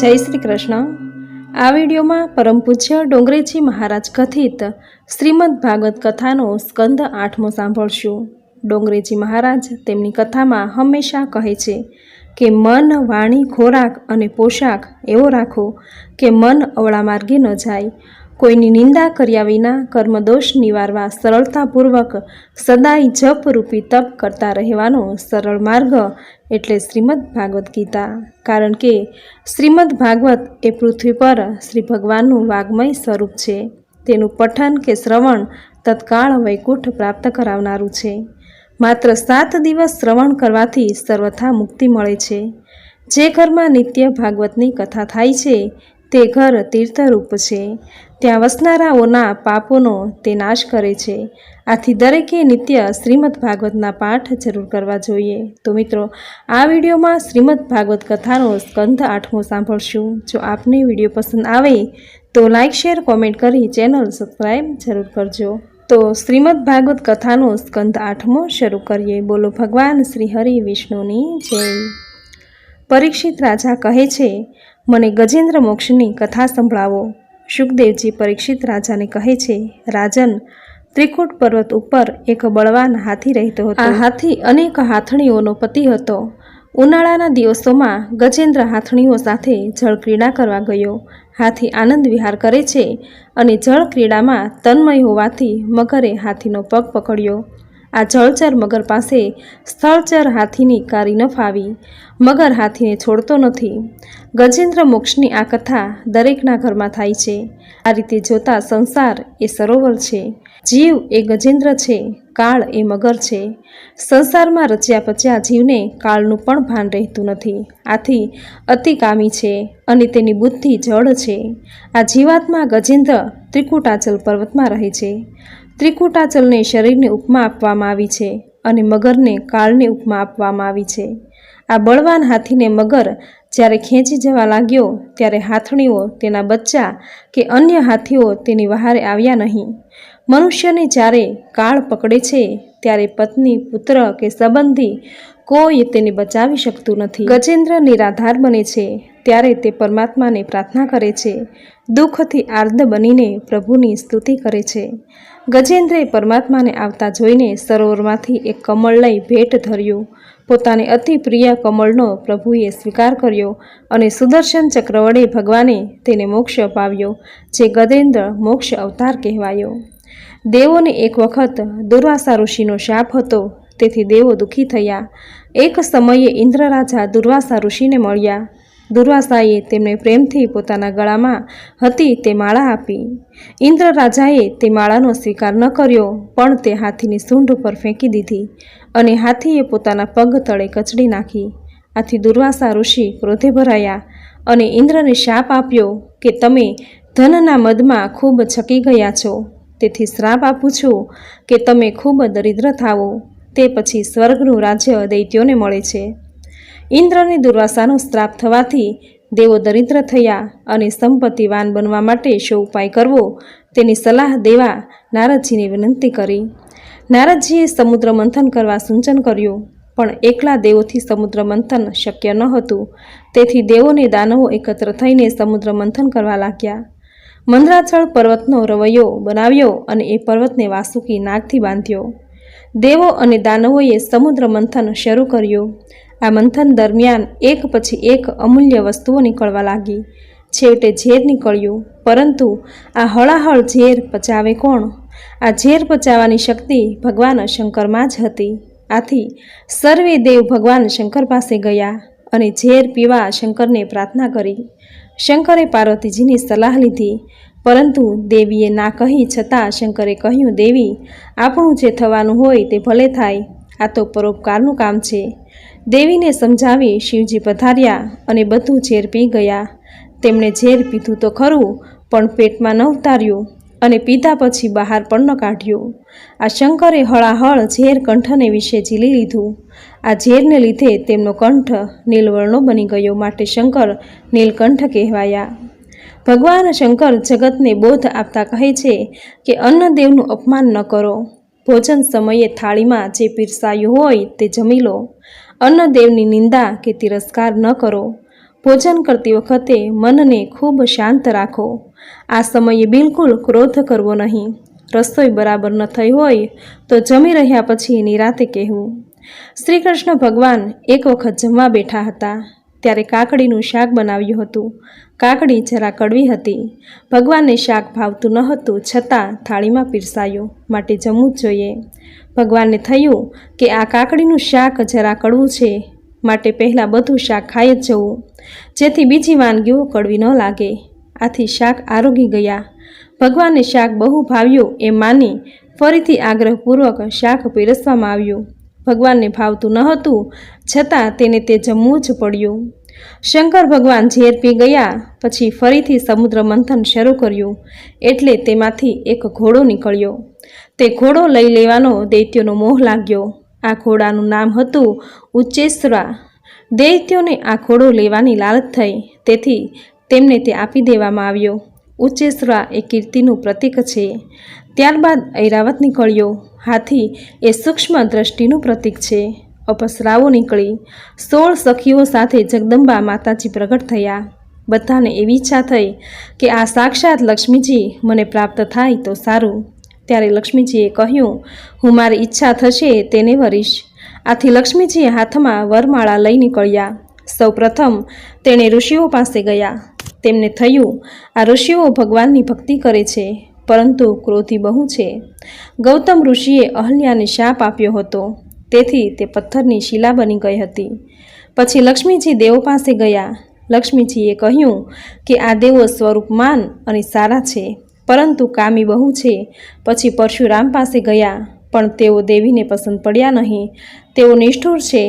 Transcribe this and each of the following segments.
જય શ્રી કૃષ્ણ. આ વિડીયોમાં પરમ પૂજ્ય ડોંગરેજી મહારાજ કથિત શ્રીમદ ભાગવત કથાનો સ્કંદ આઠમો સાંભળશું. ડોંગરેજી મહારાજ તેમની કથામાં હંમેશા કહે છે કે મન, વાણી, ખોરાક અને પોશાક એવો રાખો કે મન અવળા માર્ગે ન જાય. કોઈની નિંદા કર્યા વિના કર્મદોષ નિવારવા સરળતાપૂર્વક સદાય જપરૂપી તપ કરતા રહેવાનો સરળ માર્ગ એટલે શ્રીમદ ભાગવત ગીતા. કારણ કે શ્રીમદ ભાગવત એ પૃથ્વી પર શ્રી ભગવાનનું વાગ્મય સ્વરૂપ છે. તેનું પઠન કે શ્રવણ તત્કાળ વૈકુંઠ પ્રાપ્ત કરાવનારું છે. માત્ર સાત દિવસ શ્રવણ કરવાથી સર્વથા મુક્તિ મળે છે. જે ઘરમાં નિત્ય ભાગવતની કથા થાય છે, તે ઘર તીર્થરૂપ છે. ત્યાં વસનારાઓના પાપોનો તે નાશ કરે છે. આથી દરેકે નિત્ય શ્રીમદ ભાગવતના પાઠ જરૂર કરવા જોઈએ. તો મિત્રો, આ વિડીયોમાં શ્રીમદ ભાગવત કથાનો સ્કંધ આઠમો સાંભળશું. જો આપને વીડિયો પસંદ આવે, તો લાઇક શેર, કોમેન્ટ કરી ચેનલ સબસ્ક્રાઈબ જરૂર કરજો. તો શ્રીમદ ભાગવત કથાનો સ્કંદ આઠમો શરૂ કરીએ. બોલો ભગવાન શ્રી હરિ વિષ્ણુની જય. પરીક્ષિત રાજા કહે છે, મને ગજેન્દ્ર મોક્ષની કથા સંભળાવો. સુખદેવજી પરીક્ષિત રાજાને કહે છે, રાજન, ત્રિકૂટ પર્વત ઉપર એક બળવાન હાથી રહેતો હતો. આ હાથી અનેક હાથણીઓનો પતિ હતો. ઉનાળાના દિવસોમાં ગજેન્દ્ર હાથણીઓ સાથે જળક્રીડા કરવા ગયો. હાથી આનંદ વિહાર કરે છે અને જળક્રીડામાં તન્મય હોવાથી મગરે હાથીનો પગ પકડ્યો. આ જળચર મગર પાસે સ્થળચર હાથીની કારી ન ફાવી મગર હાથીને છોડતો નથી. ગજેન્દ્ર મોક્ષની આ કથા દરેકના ઘરમાં થાય છે. આ રીતે જોતા સંસાર એ સરોવર છે. જીવ એ ગજેન્દ્ર છે, કાળ એ મગર છે. સંસારમાં રચ્યા પચ્યા જીવને કાળનું પણ ભાન રહેતું નથી. આથી અતિકામી છે અને તેની બુદ્ધિ જળ છે. આ જીવાત્મા ગજેન્દ્ર ત્રિકુટાચલ પર્વતમાં રહે છે. ત્રિકુટાચલને શરીરની ઉપમા આપવામાં આવી છે અને મગરને કાળની ઉપમા આપવામાં આવી છે. આ બળવાન હાથીને મગર જ્યારે ખેંચી જવા લાગ્યો ત્યારે હાથણીઓ, તેના બચ્ચા કે અન્ય હાથીઓ તેની વહારે આવ્યા નહીં. મનુષ્યને જ્યારે કાળ પકડે છે ત્યારે પત્ની, પુત્ર કે સંબંધી કોઈ તેને બચાવી શકતું નથી. ગજેન્દ્ર નિરાધાર બને છે, ત્યારે તે પરમાત્માને પ્રાર્થના કરે છે, દુઃખથી આર્દ બનીને પ્રભુની સ્તુતિ કરે છે. ગજેન્દ્રે પરમાત્માને આવતા જોઈને સરોવરમાંથી એક કમળ લઈ ભેટ ધર્યું. પોતાને અતિ પ્રિય કમળનો પ્રભુએ સ્વીકાર કર્યો અને સુદર્શન ચક્ર ભગવાને તેને મોક્ષ અપાવ્યો, જે ગજેન્દ્ર મોક્ષ અવતાર કહેવાયો. દેવોને એક વખત દુર્વાસા ઋષિનો શાપ હતો. તેથી દેવો દુઃખી થયા. એક સમયે ઇન્દ્ર રાજા દુર્વાસા ઋષિને મળ્યા. દુર્વાસાએ તેમને પ્રેમથી પોતાના ગળામાં હતી તે માળા આપી. ઇન્દ્ર રાજાએ તે માળાનો સ્વીકાર ન કર્યો, પણ તે હાથીની સૂંઢ ઉપર ફેંકી દીધી અને હાથીએ પોતાના પગ તળે કચડી નાખી. આથી દુર્વાસા ઋષિ ક્રોધે ભરાયા અને ઇન્દ્રને શાપ આપ્યો કે તમે ધનના મદમાં ખૂબ છકી ગયા છો. તેથી શ્રાપ આપું છું કે તમે ખૂબ દરિદ્ર થાવો તે પછી સ્વર્ગનું રાજ્ય દૈત્યોને મળે છે. ઇન્દ્રની દુર્વાસાનો શ્રાપ થવાથી દેવો દરિદ્ર થયા અને સંપત્તિવાન બનવા માટે શો ઉપાય કરવો, તેની સલાહ દેવા નારદજીને વિનંતી કરી. નારદજીએ સમુદ્ર મંથન કરવા સૂચન કર્યું, પણ એકલા દેવોથી સમુદ્ર મંથન શક્ય ન હતું. તેથી દેવોને દાનવો એકત્ર થઈને સમુદ્ર મંથન કરવા લાગ્યા. મંદરાચળ પર્વતનો રવૈયો બનાવ્યો અને એ પર્વતને વાસુકી નાગથી બાંધ્યો. દેવો અને દાનવોએ સમુદ્ર મંથન શરૂ કર્યું. આ મંથન દરમિયાન એક પછી એક અમૂલ્ય વસ્તુઓ નીકળવા લાગી. છેવટે ઝેર નીકળ્યું. પરંતુ આ હળાહળ ઝેર પચાવે કોણ? આ ઝેર પચાવવાની શક્તિ ભગવાન શંકરમાં જ હતી. આથી સર્વે દેવ ભગવાન શંકર પાસે ગયા અને ઝેર પીવા શંકરને પ્રાર્થના કરી. શંકરે પાર્વતીજીની સલાહ લીધી. પરંતુ દેવીએ ના કહી છતાં શંકરે કહ્યું, દેવી, આપણું જે થવાનું હોય તે ભલે થાય. આ તો પરોપકારનું કામ છે. દેવીને સમજાવી શિવજી પધાર્યા અને બધું ઝેર પી ગયા. તેમણે ઝેર પીધું તો ખરું, પણ પેટમાં ન ઉતાર્યું. અને પીધા પછી બહાર પણ ન કાઢ્યું. આ શંકરે હળાહળ ઝેર કંઠને વિશે ઝીલી લીધું. આ ઝેરને લીધે તેમનો કંઠ નીલવર્ણો બની ગયો માટે શંકર નીલકંઠ કહેવાયા. ભગવાન શંકર જગતને બોધ આપતા કહે છે કે અન્નદેવનું અપમાન ન કરો. ભોજન સમયે થાળીમાં જે પીરસાયું હોય તે જમી લો. અન્નદેવની નિંદા કે તિરસ્કાર ન કરો. ભોજન કરતી વખતે મનને ખૂબ શાંત રાખો. આ સમયે બિલકુલ ક્રોધ કરવો નહીં. રસોઈ બરાબર ન થઈ હોય તો જમી રહ્યા પછી નિરાતે કહેવું શ્રી કૃષ્ણ ભગવાન એક વખત જમવા બેઠા હતા. ત્યારે કાકડીનું શાક બનાવ્યું હતું. કાકડી જરા કડવી હતી. ભગવાનને શાક ભાવતું ન હતું છતાં થાળીમાં પીરસાયું. માટે જમવું જ જોઈએ. ભગવાનને થયું કે આ કાકડીનું શાક જરા કડવું છે. માટે પહેલાં બધું શાક ખાઈ જ જવું. જેથી બીજી વાનગીઓ કડવી ન લાગે. આથી શાક આરોગી ગયા. ભગવાનને શાક બહુ ભાવ્યું એમ માની ફરીથી આગ્રહપૂર્વક શાક પીરસવામાં આવ્યું. ભગવાનને ભાવતું ન હતું, છતાં તેને તે જમવું જ પડ્યું. શંકર ભગવાન ઝેર પી ગયા, પછી ફરીથી સમુદ્ર મંથન શરૂ કર્યું, એટલે તેમાંથી એક ઘોડો નીકળ્યો. તે ઘોડો લઈ લેવાનો દૈત્યોનો મોહ લાગ્યો. આ ઘોડાનું નામ હતું ઉચ્ચેશ્વરા. દૈત્યોને આ ઘોડો લેવાની લાલચ થઈ. તેથી તેમને તે આપી દેવામાં આવ્યો. ઉચ્ચેશ્વરા એ કીર્તિનું પ્રતીક છે. ત્યારબાદ ઐરાવત નીકળ્યો. હાથી એ સૂક્ષ્મ દ્રષ્ટિનું પ્રતીક છે. અપસરાઓ નીકળી. સોળ સખીઓ સાથે જગદંબા માતાજી પ્રગટ થયા. બધાને એવી ઈચ્છા થઈ કે આ સાક્ષાત લક્ષ્મીજી મને પ્રાપ્ત થાય તો સારું. ત્યારે લક્ષ્મીજીએ કહ્યું, હું મારી ઈચ્છા થશે તેને વરીશ. આથી લક્ષ્મીજી હાથમાં વરમાળા લઈ નીકળ્યા. સૌપ્રથમ તેણે ઋષિઓ પાસે ગયા. તેમને થયું, આ ઋષિઓ ભગવાનની ભક્તિ કરે છે, પરંતુ ક્રોધી બહુ છે. ગૌતમ ઋષિએ અહલ્યાને શાપ આપ્યો હતો. તેથી તે પથ્થરની શિલા બની ગઈ હતી. પછી લક્ષ્મીજી દેવો પાસે ગયા. લક્ષ્મીજીએ કહ્યું કે આ દેવો સ્વરૂપમાન અને સારા છે, પરંતુ કામી બહુ છે. પછી પરશુરામ પાસે ગયા. પણ તેઓ દેવીને પસંદ પડ્યા નહીં. તેઓ નિષ્ઠુર છે.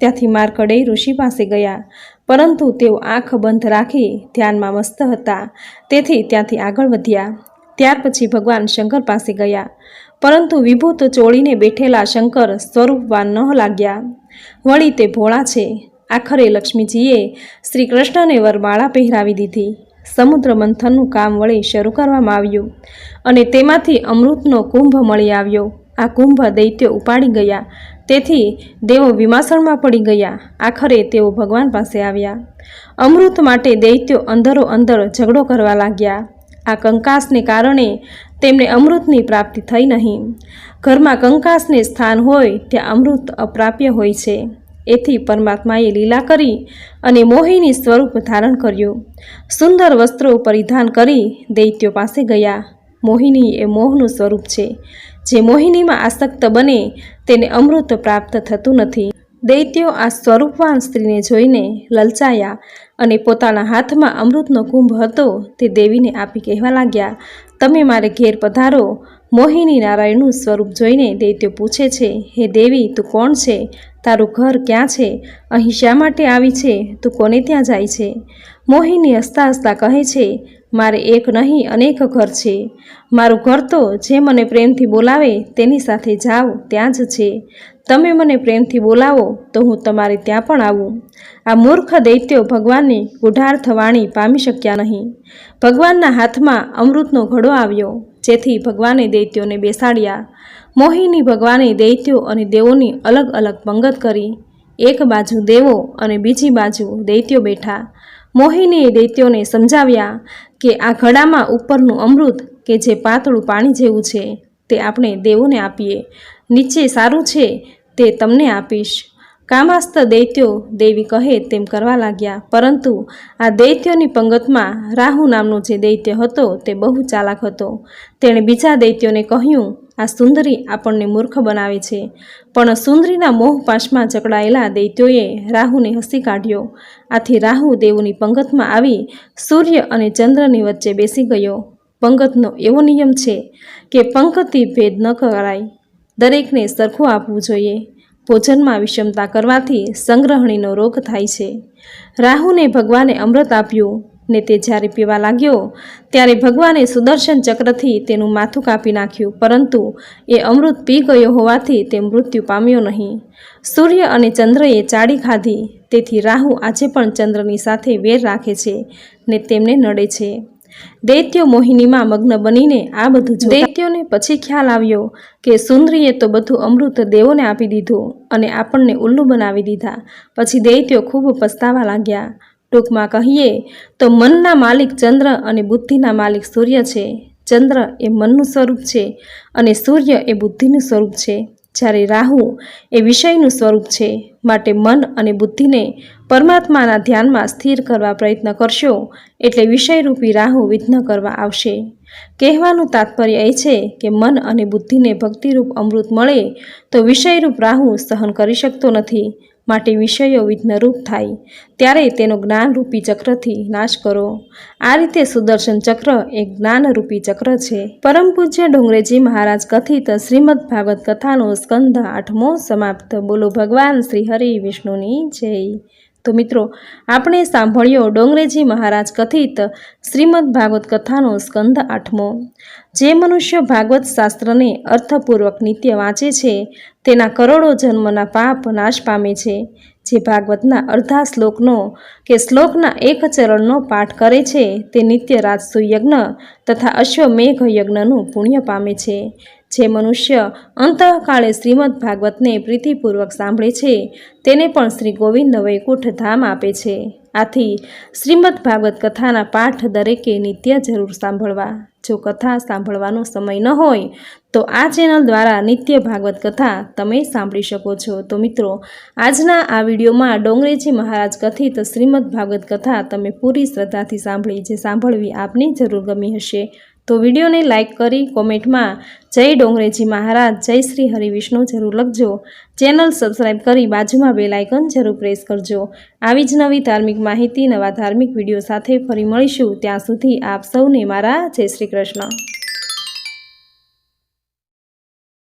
ત્યાંથી માર્કડે ઋષિ પાસે ગયા. પરંતુ તેઓ આંખ બંધ રાખી ધ્યાનમાં મસ્ત હતા. તેથી ત્યાંથી આગળ વધ્યા. ત્યાર પછી ભગવાન શંકર પાસે ગયા. પરંતુ વિભૂત ચોળીને બેઠેલા શંકર સ્વરૂપવાન ન લાગ્યા. વળી તે ભોળા છે. આખરે લક્ષ્મીજીએ શ્રી કૃષ્ણને વરમાળા પહેરાવી દીધી. સમુદ્ર મંથનનું કામ વળી શરૂ કરવામાં આવ્યું. અને તેમાંથી અમૃતનો કુંભ મળી આવ્યો. આ કુંભ દૈત્યો ઉપાડી ગયા. તેથી દેવો વિમાસણમાં પડી ગયા. આખરે તેઓ ભગવાન પાસે આવ્યા. અમૃત માટે દૈત્યો અંદરો અંદર ઝઘડો કરવા લાગ્યા. આ કંકાસને કારણે તેમને અમૃતની પ્રાપ્તિ થઈ નહીં. ઘરમાં કંકાસને સ્થાન હોય ત્યાં અમૃત અપ્રાપ્ય હોય છે. એથી પરમાત્માએ લીલા કરી અને મોહિની સ્વરૂપ ધારણ કર્યું. સુંદર વસ્ત્રો પરિધાન કરી દૈત્યો પાસે ગયા. મોહિની એ મોહનું સ્વરૂપ છે. જે મોહિનીમાં આસક્ત બને તેને અમૃત પ્રાપ્ત થતું નથી. દૈત્યો આ સ્વરૂપવાન સ્ત્રીને જોઈને લલચાયા અને પોતાના હાથમાં અમૃતનો કુંભ હતો તે દેવીને આપી કહેવા લાગ્યા, તમે મારે ઘેર પધારો. મોહિની નારાયણનું સ્વરૂપ જોઈને દૈત્યો પૂછે છે, હે દેવી, તું કોણ છે? તારું ઘર ક્યાં છે? અહીં શા માટે આવી છે? તું કોને ત્યાં જાય છે? મોહિની હસતા હસતા કહે છે મારે એક નહીં, અનેક ઘર છે. મારું ઘર તો જે મને પ્રેમથી બોલાવે તેની સાથે જાઓ ત્યાં જ છે. તમે મને પ્રેમથી બોલાવો તો હું તમારે ત્યાં પણ આવું. આ મૂર્ખ દૈત્યો ભગવાનને ગુઢાર્થ વાણી પામી શક્યા નહીં. ભગવાનના હાથમાં અમૃતનો ઘડો આવ્યો, જેથી ભગવાને દૈત્યોને બેસાડ્યા. મોહિની ભગવાને દૈત્યો અને દેવોની અલગ અલગ પંગત કરી. એક બાજુ દેવો અને બીજી બાજુ દૈત્યો બેઠા. મોહિનીએ દૈત્યોને સમજાવ્યા કે આ ઘડામાં ઉપરનું અમૃત કે જે પાતળું પાણી જેવું છે તે આપણે દેવોને આપીએ. નીચે સારું છે તે તમને આપીશ. કામાસ્ત દૈત્યો દેવી કહે તેમ કરવા લાગ્યા. પરંતુ આ દૈત્યોની પંગતમાં રાહુ નામનો જે દૈત્ય હતો તે બહુ ચાલાક હતો. તેણે બીજા દૈત્યોને કહ્યું આ સુંદરી આપણને મૂર્ખ બનાવે છે. પણ સુંદરીના મોહ પાશમાં જકડાયેલા દૈત્યોએ રાહુને હસી કાઢ્યો. આથી રાહુ દેવોની પંગતમાં આવી સૂર્ય અને ચંદ્રની વચ્ચે બેસી ગયો. પંગતનો એવો નિયમ છે કે પંક્તિ ભેદ ન કરાય. દરેકને સરખું આપવું જોઈએ. ભોજનમાં વિષમતા કરવાથી સંગ્રહણીનો રોગ થાય છે. રાહુને ભગવાને અમૃત આપ્યું. ને તે જ્યારે પીવા લાગ્યો, ત્યારે ભગવાને સુદર્શન ચક્રથી તેનું માથું કાપી નાખ્યું, પરંતુ એ અમૃત પી ગયો હોવાથી તે મૃત્યુ પામ્યો નહીં. સૂર્ય અને ચંદ્રએ ચાડી ખાધી, તેથી રાહુ આજે પણ ચંદ્રની સાથે વેર રાખે છે ને તેમને નડે છે. દૈત્યો મોહિનીમાં મગ્ન બનીને આ બધું દૈત્યોને પછી ખ્યાલ આવ્યો કે સુંદરીએ તો બધું અમૃત દેવોને આપી દીધું અને આપણને ઉલ્લુ બનાવી દીધા. પછી દૈત્યો ખૂબ પસ્તાવા લાગ્યા. ટૂંકમાં કહીએ તો મનના માલિક ચંદ્ર અને બુદ્ધિના માલિક સૂર્ય છે. ચંદ્ર એ મનનું સ્વરૂપ છે અને સૂર્ય એ બુદ્ધિનું સ્વરૂપ છે. જ્યારે રાહુ એ વિષયનું સ્વરૂપ છે, માટે મન અને બુદ્ધિને પરમાત્માના ધ્યાનમાં સ્થિર કરવા પ્રયત્ન કરશો, એટલે વિષયરૂપી રાહુ વિઘ્ન કરવા આવશે. કહેવાનું તાત્પર્ય એ છે કે મન અને બુદ્ધિને ભક્તિરૂપ અમૃત મળે તો વિષયરૂપ રાહુ સહન કરી શકતો નથી. માટે વિષયો વિઘ્નરૂપ થાય. ત્યારે તેનો જ્ઞાનરૂપી ચક્રથી નાશ કરો. આ રીતે સુદર્શન ચક્ર એ જ્ઞાનરૂપી ચક્ર છે. પરમ પૂજ્ય ડુંગરેજી મહારાજ કથિત શ્રીમદ ભાગવત કથાનો સ્કંધ આઠમો સમાપ્ત. બોલો ભગવાન શ્રી હરિ વિષ્ણુની જય. તો મિત્રો, આપણે સાંભળ્યો ડોંગરેજી મહારાજ કથિત શ્રીમદ ભાગવત કથાનો સ્કંદ આઠમો. જે મનુષ્ય ભાગવત શાસ્ત્રને અર્થપૂર્વક નિત્ય વાંચે છે, તેના કરોડો જન્મના પાપ નાશ પામે છે. જે ભાગવતના અર્ધા શ્લોકનો કે શ્લોકના એક ચરણનો પાઠ કરે છે, તે નિત્ય રાજસુ યજ્ઞ તથા અશ્વમેઘ યજ્ઞનું પુણ્ય પામે છે. જે મનુષ્ય અંતઃકાળે શ્રીમદ ભાગવતને પ્રીતિપૂર્વક સાંભળે છે, તેને પણ શ્રી ગોવિંદ વૈકુંઠ ધામ આપે છે. આથી શ્રીમદ ભાગવત કથાના પાઠ દરેકે નિત્ય જરૂર સાંભળવા. જો કથા સાંભળવાનો સમય ન હોય, તો આ ચેનલ દ્વારા નિત્ય ભાગવત કથા તમે સાંભળી શકો છો. તો મિત્રો, આજના આ વિડીયોમાં ડોંગરેજી મહારાજ કથિત શ્રીમદ ભાગવત કથા તમે પૂરી શ્રદ્ધાથી સાંભળી, જે સાંભળવી આપને જરૂર ગમી હશે. તો વિડીયોને લાઇક કરી કોમેન્ટમાં જય ડોંગરેજી મહારાજ, જય શ્રી હરિવિષ્ણુ જરૂર લખજો. ચેનલ સબસ્ક્રાઈબ કરી બાજુમાં બે લાઇકન જરૂર પ્રેસ કરજો. આવી જ નવી ધાર્મિક માહિતી, નવા ધાર્મિક વીડિયો સાથે ફરી મળીશું. ત્યાં સુધી આપ સૌને મારા જય શ્રી કૃષ્ણ.